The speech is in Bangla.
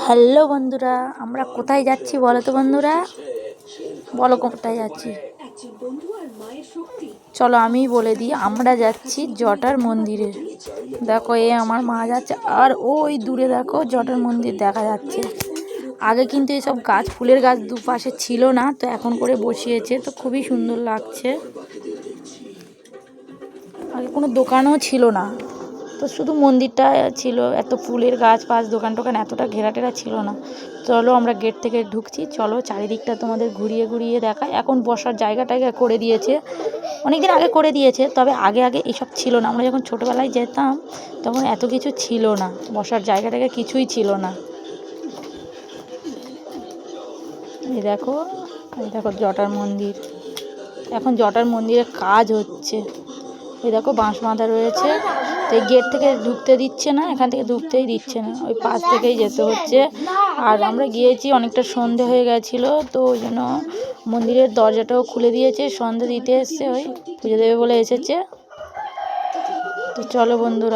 হ্যালো বন্ধুরা, আমরা কোথায় যাচ্ছি বলো তো বন্ধুরা? বলো কোথায় যাচ্ছি? চলো আমি বলে দিই, আমরা যাচ্ছি জটার মন্দিরে। দেখো, এ আমার মা যাচ্ছে, আর ওই দূরে দেখো জটার মন্দির দেখা যাচ্ছে। আগে কিন্তু এসব গাছ, ফুলের গাছ দুপাশে ছিল না, তো এখন করে বসিয়েছে, তো খুবই সুন্দর লাগছে। আগে কোনো দোকানও ছিল না। তো শুধু মন্দিরটা ছিল, এত ফুলের গাছ পাশ দোকান টোকান এতটা ঘেরা টেরা ছিল না। চলো আমরা গেট থেকে ঢুকছি, চলো চারিদিকটা তোমাদের ঘুরিয়ে ঘুরিয়ে দেখায় এখন বসার জায়গা টায়গা করে দিয়েছে। অনেক দিন আগে করে দিয়েছে, তবে আগে আগে এসব ছিল না। আমরা যখন ছোটোবেলায় যেতাম, তখন এত কিছু ছিল না। বসার জায়গা টায়গা কিছুই ছিল না। এই দেখো এই দেখো জটার মন্দির। এখন জটার মন্দিরে কাজ হচ্ছে। এই দেখো বাঁশ বাঁধা রয়েছে। তো গেট থেকে ঢুকতে দিচ্ছে না, এখান থেকে ঢুকতেই দিচ্ছে না, ওই পাশ থেকেই যেতে হচ্ছে। আর আমরা গিয়েছি অনেকটা সন্ধে হয়ে গেছিল, তো ওই জন্য মন্দিরের দরজাটাও খুলে দিয়েছে, সন্ধে দিতে এসছে ওই, পুজো দেবে বলে এসেছে। তো চলো বন্ধুরা।